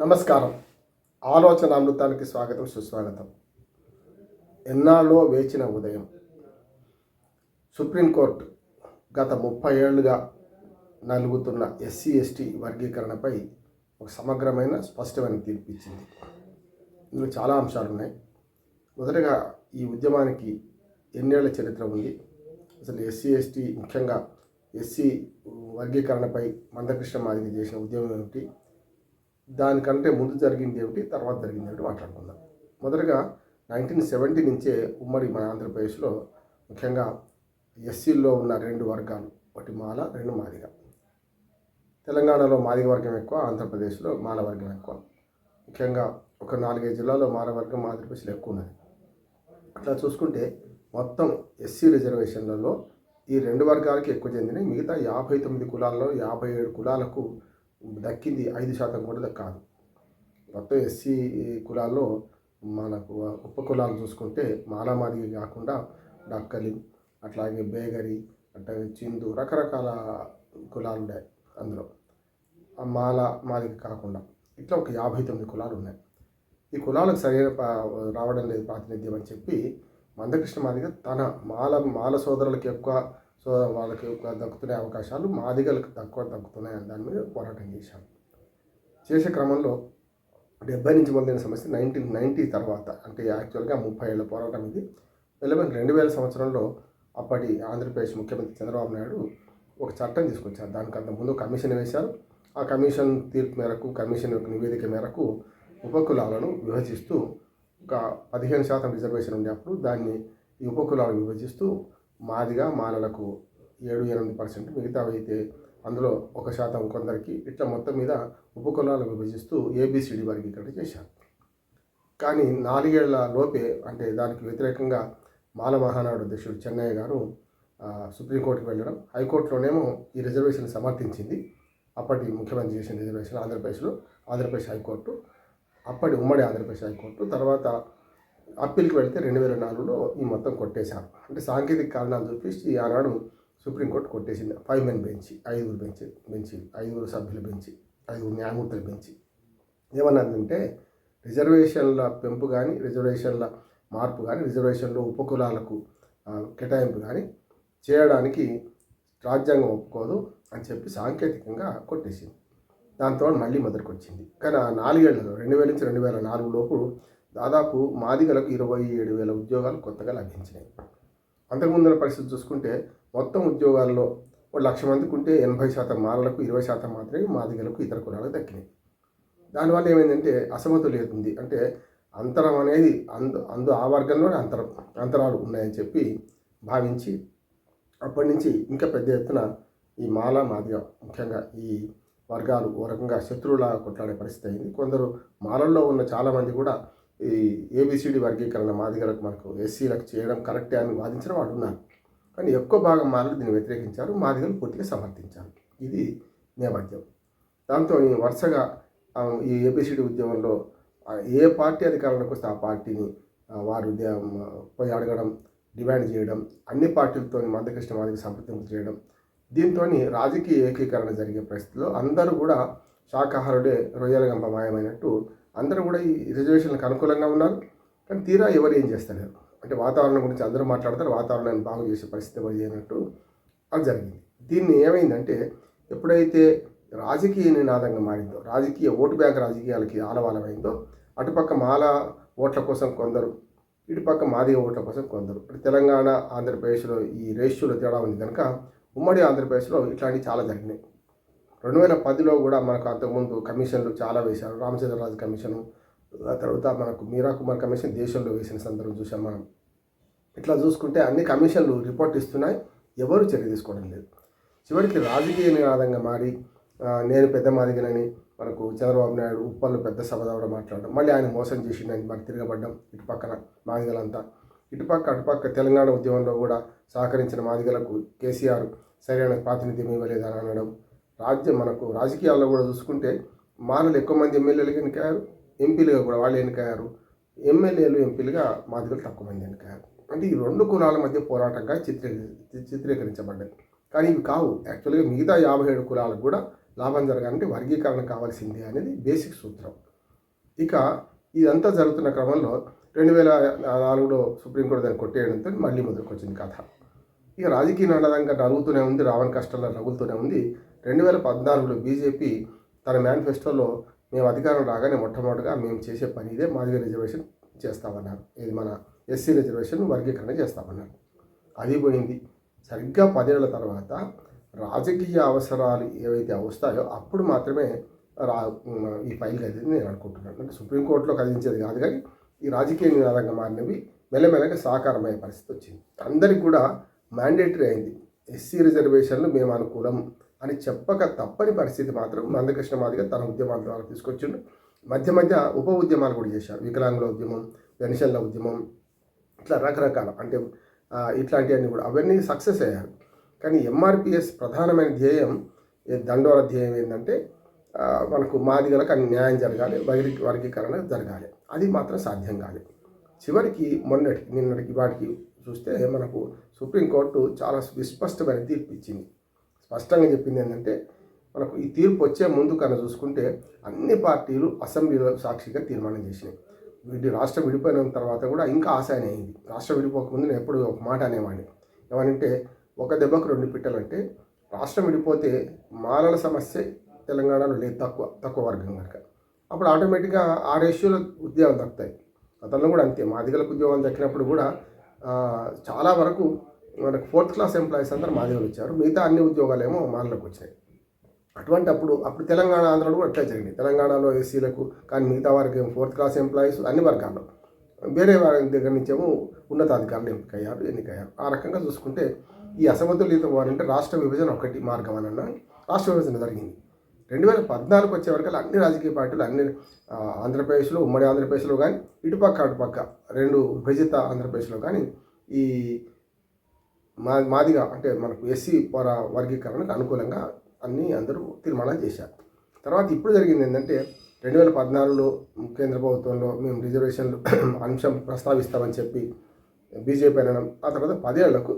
నమస్కారం. ఆలోచన అమృతానికి స్వాగతం సుస్వాగతం. ఎన్నాళ్ళో వేచిన ఉదయం. సుప్రీంకోర్టు గత ముప్పై ఏళ్ళుగా నలుగుతున్న ఎస్సీ ఎస్టీ వర్గీకరణపై ఒక సమగ్రమైన స్పష్టమైన తీర్పు ఇచ్చింది. ఇందులో చాలా అంశాలు ఉన్నాయి మొదటగా ఈ ఉద్యమానికి ఎన్నేళ్ళ చరిత్ర ఉంది. అసలు ఎస్సీ ఎస్టీ ముఖ్యంగా ఎస్సీ వర్గీకరణపై మందకృష్ణ మాదిరి చేసిన ఉద్యమం ఏమిటి? దానికంటే ముందు జరిగింది ఏమిటి? తర్వాత జరిగింది ఏమిటి? మాట్లాడుకుందాం. మొదటగా నైన్టీన్ సెవెంటీ నుంచే ఉమ్మడి మన ఆంధ్రప్రదేశ్లో ముఖ్యంగా ఎస్సీల్లో ఉన్న రెండు వర్గాలు ఒకటి మాల రెండు మాదిగ. తెలంగాణలో మాదిగ వర్గం ఎక్కువ ఆంధ్రప్రదేశ్లో మాల వర్గం ఎక్కువ. ముఖ్యంగా ఒక నాలుగైదు జిల్లాలో మాల వర్గం ఆంధ్రప్రదేశ్లో ఎక్కువ ఉన్నది. అట్లా చూసుకుంటే మొత్తం ఎస్సీ రిజర్వేషన్లలో ఈ రెండు వర్గాలకి ఎక్కువ చెందినవి. మిగతా యాభై తొమ్మిది కులాల్లో యాభై ఏడు కులాలకు దక్కింది ఐదు శాతం కూడా కాదు. మొత్తం ఎస్సీ కులాల్లో మనకు ఉప కులాలు చూసుకుంటే మాలామాదిగి కాకుండా డక్కలి అట్లాగే బేగరి అట్లాగే చిందు రకరకాల కులాలు ఉన్నాయి అందులో. ఆ మాల మాదిగ కాకుండా ఇట్లా ఒక యాభై తొమ్మిది కులాలు ఉన్నాయి. ఈ కులాలకు సరైన రావడం లేదు ప్రాతినిధ్యం అని చెప్పి మందకృష్ణ మాదిగ తన మాల మాల సోదరులకు ఎక్కువ సో వాళ్ళకి ఎక్కువ దక్కుతున్న అవకాశాలు మాదిగలకు తక్కువ దక్కుతున్నాయి దాని మీద పోరాటం చేశాను చేసే క్రమంలో డెబ్బై నుంచి మొదలైన సమస్య నైన్టీన్ నైంటీ తర్వాత అంటే యాక్చువల్గా ముప్పై ఏళ్ళ పోరాటం ఇది. వెళ్ళబోయిన రెండు వేల సంవత్సరంలో అప్పటి ఆంధ్రప్రదేశ్ ముఖ్యమంత్రి చంద్రబాబు నాయుడు ఒక చట్టం తీసుకొచ్చారు. దానికంత ముందు కమిషన్ వేశారు. ఆ కమిషన్ తీర్పు మేరకు కమిషన్ యొక్క నివేదిక మేరకు ఉపకులాలను విభజిస్తూ ఒక పదిహేను శాతం రిజర్వేషన్ ఉండేటప్పుడు దాన్ని ఈ ఉపకులాలను విభజిస్తూ మాదిగా మాలలకు ఏడు ఎనిమిది పర్సెంట్ మిగతావైతే అయితే అందులో ఒక శాతం కొందరికి ఇట్లా మొత్తం మీద ఉపకులాలు విభజిస్తూ ఏబిసిడి వర్గీకరణ చేశారు. కానీ నాలుగేళ్ళ లోపే అంటే దానికి వ్యతిరేకంగా మాల మహానాడు అధ్యక్షుడు చెన్నయ్య గారు సుప్రీంకోర్టుకు వెళ్ళడం హైకోర్టులోనేమో ఈ రిజర్వేషన్ సమర్థించింది. అప్పటి ముఖ్యమంత్రి చేసిన రిజర్వేషన్ ఆంధ్రప్రదేశ్లో ఆంధ్రప్రదేశ్ హైకోర్టు అప్పటి ఉమ్మడి ఆంధ్రప్రదేశ్ హైకోర్టు తర్వాత అప్పీల్కి వెళ్తే రెండు వేల నాలుగులో ఈ మొత్తం కొట్టేశారు అంటే సాంకేతిక కారణాలు చూపించి ఆనాడు సుప్రీంకోర్టు కొట్టేసింది. ఫైవ్ మెన్ బెంచ్ ఐదుగురు బెంచ్ బెంచి ఐదుగురు సభ్యుల బెంచి ఐదుగురు న్యాయమూర్తుల బెంచి. ఏమన్నదంటే రిజర్వేషన్ల పెంపు కానీ రిజర్వేషన్ల మార్పు కానీ రిజర్వేషన్లో ఉపకులాలకు కేటాయింపు కానీ చేయడానికి రాజ్యాంగం ఒప్పుకోదు అని చెప్పి సాంకేతికంగా కొట్టేసింది. దాంతో మళ్ళీ మొదటికొచ్చింది కానీ ఆ నాలుగేళ్ళలో రెండు వేల నుంచి రెండు వేల నాలుగు లోపు దాదాపు మాదిగలకు ఇరవై ఏడు వేల ఉద్యోగాలు కొత్తగా లభించినాయి. అంతకుముందున్న పరిస్థితి చూసుకుంటే మొత్తం ఉద్యోగాల్లో ఒక లక్ష మందికి ఉంటే ఎనభై శాతం మాలలకు ఇరవై శాతం మాత్రమే మాదిగలకు ఇతర కులాలకు దక్కినాయి. దానివల్ల ఏమైందంటే అసమతుల్యత ఉంది అంటే అంతరం అనేది అందు అందు ఆ వర్గంలోనే అంతరం అంతరాలు ఉన్నాయని చెప్పి భావించి అప్పటి నుంచి ఇంకా పెద్ద ఎత్తున ఈ మాల మాదిగ ముఖ్యంగా ఈ వర్గాలు ఓ రకంగా శత్రువులా కొట్లాడే పరిస్థితి అయింది. కొందరు మాలల్లో ఉన్న చాలామంది కూడా ఈ ఏబిసిడి వర్గీకరణ మాదిగలకు మనకు ఎస్సీలకు చేయడం కరెక్టే అని వాదించిన వాళ్ళు ఉన్నారు. కానీ ఎక్కువ భాగం మాలలు దీన్ని వ్యతిరేకించారు మాదిగలు పూర్తిగా సమర్థించారు. ఇది నేపథ్యం. దాంతో ఈ వరుసగా ఈ ఏబిసిడి ఉద్యమంలో ఏ పార్టీ అధికారంలోకి వస్తే ఆ పార్టీని వారు దే- పోయి అడగడం డిమాండ్ చేయడం అన్ని పార్టీలతో మందకృష్ణ మాదిగ సంప్రదింపు చేయడం దీంతో రాజకీయ ఏకీకరణ జరిగే పరిస్థితిలో అందరూ కూడా శాకాహారుడే రొయ్యల గంప మాయమైనట్టు అందరూ కూడా ఈ రిజర్వేషన్లకు అనుకూలంగా ఉన్నారు. కానీ తీరా ఎవరు ఏం చేస్తలేరు. అంటే వాతావరణం గురించి అందరూ మాట్లాడతారు వాతావరణాన్ని బాగు చేసే పరిస్థితి ఎవరు అది జరిగింది. దీన్ని ఏమైందంటే ఎప్పుడైతే రాజకీయ నినాదంగా మారిందో రాజకీయ ఓటు బ్యాంక్ రాజకీయాలకి ఆలవాలమైందో అటుపక్క మాల ఓట్ల కోసం కొందరు ఇటుపక్క మాదిగ ఓట్ల కోసం కొందరు. ఇప్పుడు తెలంగాణ ఆంధ్రప్రదేశ్లో ఈ రేషియోలో తేడా ఉంది కనుక ఉమ్మడి ఆంధ్రప్రదేశ్లో ఇట్లాంటివి చాలా జరిగినాయి. రెండు వేల పదిలో కూడా మనకు అంతకుముందు కమిషన్లు చాలా వేశారు. రామచంద్రరాజు కమిషను ఆ తర్వాత మనకు మీరా కుమార్ కమిషన్ దేశంలో వేసిన సందర్భం చూసాం మనం. ఇట్లా చూసుకుంటే అన్ని కమిషన్లు రిపోర్ట్ ఇస్తున్నాయి. ఎవరు చర్య తీసుకోవడం లేదు. చివరికి రాజకీయ నినాదంగా మారి నేను పెద్ద మాదిగనని మనకు చంద్రబాబు నాయుడు ఉప్పల్లో పెద్ద సభ ద్వారా మాట్లాడడం మళ్ళీ ఆయన మోసం చేసిండని మరి తిరగబడ్డం ఇటు పక్కన మాదిగలంతా. ఇటుపక్క అటుపక్క తెలంగాణ ఉద్యమంలో కూడా సహకరించిన మాదిగలకు కేసీఆర్ సరైన ప్రాతినిధ్యం ఇవ్వలేదని అనడం రాజ్యం మనకు రాజకీయాల్లో కూడా చూసుకుంటే మానలు ఎక్కువ మంది ఎమ్మెల్యేలుగా ఎన్నికయ్యారు ఎంపీలుగా కూడా వాళ్ళు ఎన్నికయ్యారు. ఎమ్మెల్యేలు ఎంపీలుగా మాదిగలు తక్కువ మంది ఎన్నికయ్యారు. అంటే ఈ రెండు కులాల మధ్య పోరాటంగా చిత్రీ చిత్రీకరించబడ్డాయి. కానీ ఇవి కావు. యాక్చువల్గా మిగతా యాభై ఏడు కులాలకు కూడా లాభం జరగాలంటే వర్గీకరణ కావాల్సిందే అనేది బేసిక్ సూత్రం. ఇక ఇదంతా జరుగుతున్న క్రమంలో రెండు వేల నాలుగులో సుప్రీంకోర్టు దాన్ని కొట్టేయడంతో మళ్ళీ మొదలుకొచ్చింది కథ. ఇక రాజకీయ నడదంగా నలుగుతూనే ఉంది రావణ కష్టాల్లో రగులుతూనే ఉంది. రెండు వేల పద్నాలుగులో బీజేపీ తన మేనిఫెస్టోలో మేము అధికారం రాగానే మొట్టమొదటిగా మేము చేసే పని ఇదే. మాదిగ రిజర్వేషన్ చేస్తామన్నారు. ఇది మన ఎస్సీ రిజర్వేషన్ వర్గీకరణ చేస్తామన్నారు. అది పోయింది. సరిగ్గా పదేళ్ళ తర్వాత రాజకీయ అవసరాలు ఏవైతే వస్తాయో అప్పుడు మాత్రమే రా ఈ ఫైల్ కదిలింది నేను అనుకుంటున్నాను. అంటే సుప్రీంకోర్టులో కదిలించేది కాదు కానీ ఈ రాజకీయ నినాదంగా మారినవి మెల్లమెల్లగా సాకారమయ్యే పరిస్థితి వచ్చింది. అందరికి కూడా మ్యాండేటరీ అయింది. ఎస్సీ రిజర్వేషన్లు మేము అనుకూలం అని చెప్పక తప్పని పరిస్థితి మాత్రం మందకృష్ణ మాదిగ తన ఉద్యమాల ద్వారా తీసుకొచ్చిండు. మధ్య మధ్య ఉప ఉద్యమాలు కూడా చేశారు. వికలాంగుల ఉద్యమం పెన్షన్ల ఉద్యమం ఇట్లా రకరకాల అంటే ఇట్లాంటివన్నీ కూడా అవన్నీ సక్సెస్ అయ్యారు. కానీ ఎంఆర్పిఎస్ ప్రధానమైన ధ్యేయం దండోర ధ్యేయం ఏంటంటే మనకు మాదిగలకు అన్ని న్యాయం జరగాలి బహిరి వర్గీకరణ జరగాలి. అది మాత్రం సాధ్యం కాలేదు చివరికి మొన్నటికి నిన్నటికి వాటికి చూస్తే మనకు సుప్రీంకోర్టు చాలా విస్పష్టమైన తీర్పు ఇచ్చింది. స్పష్టంగా చెప్పింది ఏంటంటే మనకు ఈ తీర్పు వచ్చే ముందు కన్నా చూసుకుంటే అన్ని పార్టీలు అసెంబ్లీలో సాక్షిగా తీర్మానం చేసినాయి. వీటి రాష్ట్రం విడిపోయిన తర్వాత కూడా ఇంకా ఆశాయన అయింది రాష్ట్రం విడిపోకముందు నేను ఎప్పుడు ఒక మాట అనేవాడిని. ఏమనంటే ఒక దెబ్బకు రెండు పిట్టలంటే రాష్ట్రం విడిపోతే మాలల సమస్య తెలంగాణలో లేదు తక్కువ తక్కువ వర్గం కనుక. అప్పుడు ఆటోమేటిక్గా ఆ రేషియోలో ఉద్యోగాలు దక్కుతాయి. గతంలో కూడా అంతే. మాదిగలకు ఉద్యోగాలు దక్కినప్పుడు కూడా చాలా వరకు మనకు ఫోర్త్ క్లాస్ ఎంప్లాయీస్ అందరూ మాదిగలు వచ్చారు. మిగతా అన్ని ఉద్యోగాలేమో మాలలకు వచ్చాయి. అటువంటి అప్పుడు అప్పుడు తెలంగాణ ఆంధ్రలో కూడా అట్లే జరిగింది. తెలంగాణలో ఏసీలకు కానీ మిగతా వారికి ఏమో ఫోర్త్ క్లాస్ ఎంప్లాయీస్ అన్ని వర్గాల్లో. వేరే వారి దగ్గర నుంచేమో ఉన్నతాధికారులు ఎంపికయ్యారు ఎన్నికయ్యారు. ఆ రకంగా చూసుకుంటే ఈ అసమతుల్యత వారంటే రాష్ట్ర విభజన ఒకటి మార్గం అని అన్న రాష్ట్ర విభజన జరిగింది. రెండు వేల పద్నాలుగు వచ్చే వరకు అన్ని రాజకీయ పార్టీలు అన్ని ఆంధ్రప్రదేశ్లో ఉమ్మడి ఆంధ్రప్రదేశ్లో కానీ ఇటుపక్క అటుపక్క రెండు విభజిత ఆంధ్రప్రదేశ్లో కానీ ఈ మా మాదిగా అంటే మనకు ఎస్సీ పర వర్గీకరణకు అనుకూలంగా అన్నీ అందరూ తీర్మానాలు చేశారు. తర్వాత ఇప్పుడు జరిగింది ఏంటంటే రెండు వేల పద్నాలుగులో కేంద్ర ప్రభుత్వంలో మేము రిజర్వేషన్లు అంశం ప్రస్తావిస్తామని చెప్పి బీజేపీ అనడం ఆ తర్వాత పదేళ్ళకు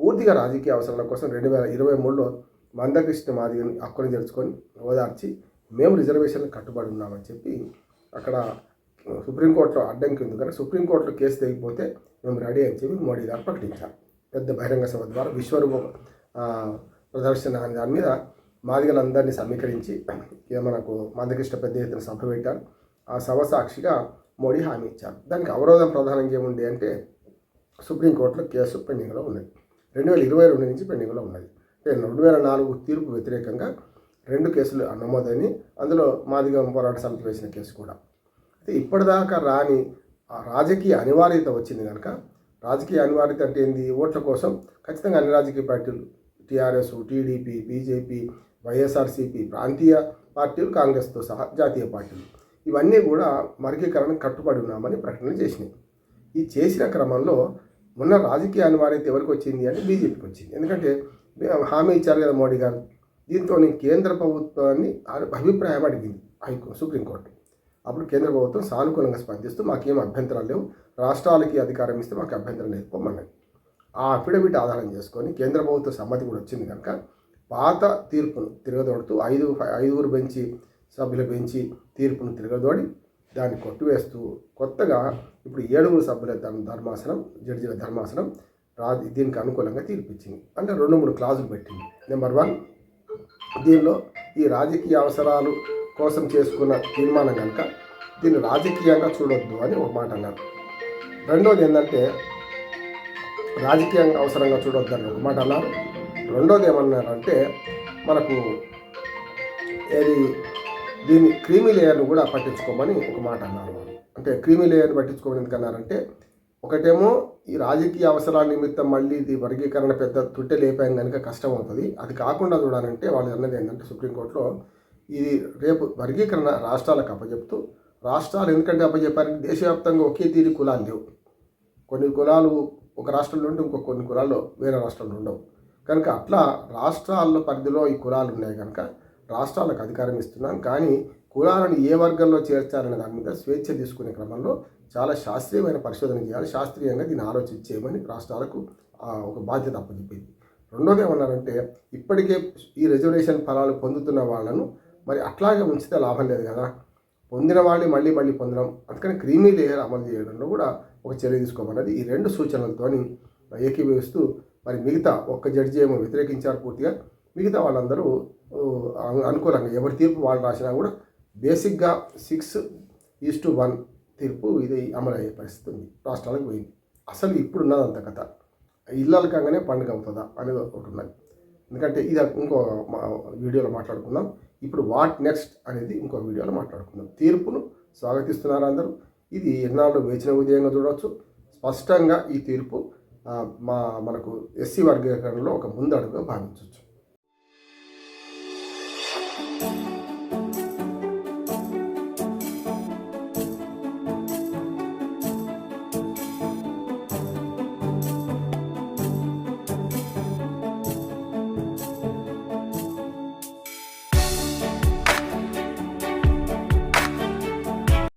పూర్తిగా రాజకీయ అవసరాల కోసం రెండు వేల ఇరవై మూడులో మందకృష్ణ మాదిగని హక్కుని తెరుచుకొని ఓదార్చి మేము రిజర్వేషన్లు కట్టుబడి ఉన్నామని చెప్పి అక్కడ సుప్రీంకోర్టులో అడ్డంకి ఉంది. కనుక సుప్రీంకోర్టులో కేసు తెగిపోతే మేము రెడీ అని చెప్పి మోడీ గారు ప్రకటించారు. పెద్ద బహిరంగ సభ ద్వారా విశ్వరూప ప్రదర్శన అనే దాని మీద మాదిగలందరినీ సమీకరించి ఇక మనకు మందకృష్ణ పెద్ద ఎత్తున సభ పెట్టారు. ఆ సభ సాక్షిగా మోడీ హామీ ఇచ్చారు. దానికి అవరోధం ప్రధానంగా ఏముంది అంటే సుప్రీంకోర్టులో కేసు పెండింగ్లో ఉన్నది. రెండు వేల ఇరవై రెండు నుంచి పెండింగ్లో ఉన్నది. రెండు వేల నాలుగు తీర్పు వ్యతిరేకంగా రెండు కేసులు నమోదని అందులో మాదిగ పోరాట సమితి వేసిన కేసు కూడా. అయితే ఇప్పటిదాకా రాని ఆ రాజకీయ అనివార్యత వచ్చింది కనుక రాజకీయ అనివార్యత అంటే ఏంది? ఓట్ల కోసం ఖచ్చితంగా అన్ని రాజకీయ పార్టీలు టీఆర్ఎస్ టీడీపీ బీజేపీ వైఎస్ఆర్సీపీ ప్రాంతీయ పార్టీలు కాంగ్రెస్తో సహా జాతీయ పార్టీలు. ఇవన్నీ కూడా వర్గీకరణకు కట్టుబడి ఉన్నామని ప్రకటన చేసినాయి. ఈ చేసిన క్రమంలో మొన్న రాజకీయ అనివార్యత ఎవరికి వచ్చింది అంటే బీజేపీకి వచ్చింది. ఎందుకంటే హామీ ఇచ్చారు కదా మోడీ గారు. దీంతో కేంద్ర ప్రభుత్వాన్ని అభిప్రాయం అడిగింది హైకో సుప్రీంకోర్టు. అప్పుడు కేంద్ర ప్రభుత్వం సానుకూలంగా స్పందిస్తూ మాకేం అభ్యంతరాలు లేవు. రాష్ట్రాలకి అధికారం ఇస్తే మాకు అభ్యంతరం లేదు పొమ్మన్నది ఆ అఫిడవిట్ ఆధారం చేసుకొని కేంద్ర ప్రభుత్వ సమ్మతి కూడా వచ్చింది కనుక పాత తీర్పును తిరగదోడుతూ ఐదు ఐదుగురు బెంచి సభ్యులు బెంచి తీర్పును తిరగదోడి దాన్ని కొట్టివేస్తూ కొత్తగా ఇప్పుడు ఏడుగురు సభ్యుల ధర్మాసనం జడ్జిల ధర్మాసనం రా దీనికి అనుకూలంగా తీర్పిచ్చింది. అంటే రెండు మూడు క్లాజులు పెట్టింది. నెంబర్ వన్ దీనిలో ఈ రాజకీయ అవసరాలు కోసం చేసుకున్న తీర్మానం కనుక దీన్ని రాజకీయంగా చూడొద్దు అని ఒక మాట అన్నారు. రెండోది ఏంటంటే రాజకీయంగా అవసరంగా చూడొద్దని అని ఒక మాట అన్నారు. రెండోది ఏమన్నారంటే మనకు ఏది దీన్ని క్రీమీ లేయర్ను కూడా పట్టించుకోమని ఒక మాట అన్నారు అంటే క్రీమీ లేయర్ని పట్టించుకోమని ఎందుకన్నారంటే ఒకటేమో ఈ రాజకీయ అవసరాల నిమిత్తం మళ్ళీ ఇది వర్గీకరణ పెద్ద తుట్టె లేపాయం కనుక కష్టం అవుతుంది. అది కాకుండా చూడాలంటే వాళ్ళు అన్నది ఏంటంటే సుప్రీంకోర్టులో ఇది రేపు వర్గీకరణ రాష్ట్రాలకు అప్పచెప్తూ రాష్ట్రాలు ఎందుకంటే అప్పచెప్పారంటే దేశవ్యాప్తంగా ఒకే తీరి కులాలు లేవు. కొన్ని కులాలు ఒక రాష్ట్రంలో ఉంటే ఇంకో కొన్ని కులాల్లో వేరే రాష్ట్రంలో ఉండవు. కనుక అట్లా రాష్ట్రాల పరిధిలో ఈ కులాలు ఉన్నాయి కనుక రాష్ట్రాలకు అధికారం ఇస్తున్నాం. కానీ కులాలను ఏ వర్గంలో చేర్చాలనే దాని మీద స్వేచ్ఛ తీసుకునే క్రమంలో చాలా శాస్త్రీయమైన పరిశోధన చేయాలి. శాస్త్రీయంగా దీన్ని ఆలోచించి చేయమని రాష్ట్రాలకు ఆ, ఒక బాధ్యత అప్పచెప్పింది. రెండోది ఏమన్నారంటే ఇప్పటికే ఈ రిజర్వేషన్ ఫలాలు పొందుతున్న వాళ్ళను మరి అట్లాగే ఉంచితే లాభం లేదు కదా. పొందిన వాళ్ళని మళ్ళీ మళ్ళీ పొందడం అందుకని క్రీమీ లేయర్ అమలు చేయడంలో కూడా ఒక చర్య తీసుకోమన్నది ఈ రెండు సూచనలతోని ఏకీభవిస్తూ మరి మిగతా ఒక్క జడ్జి ఏమో వ్యతిరేకించారు పూర్తిగా. మిగతా వాళ్ళందరూ అనుకూలంగా ఎవరి తీర్పు వాళ్ళు రాసినా కూడా బేసిక్గా సిక్స్ ఈస్ టు వన్ తీర్పు ఇది అమలు అయ్యే పరిస్థితి ఉంది. రాష్ట్రాలకు పోయింది. అసలు ఇప్పుడు అంత కథ. ఇళ్ళలు కాగానే పండుగ అవుతుందా అనేది ఒకటి ఉన్నది. ఎందుకంటే ఇది ఇంకో మా- వీడియోలో మాట్లాడుకుందాం. ఇప్పుడు వాట్ నెక్స్ట్ అనేది ఇంకో వీడియోలో మాట్లాడుకుందాం. తీర్పును స్వాగతిస్తున్నారు అందరూ. ఇది ఎన్నాళ్ళు వేచిన ఉదయంగా చూడవచ్చు స్పష్టంగా ఈ తీర్పు మా మనకు ఎస్సీ వర్గీకరణలో ఒక ముందడుగుగా భావించవచ్చు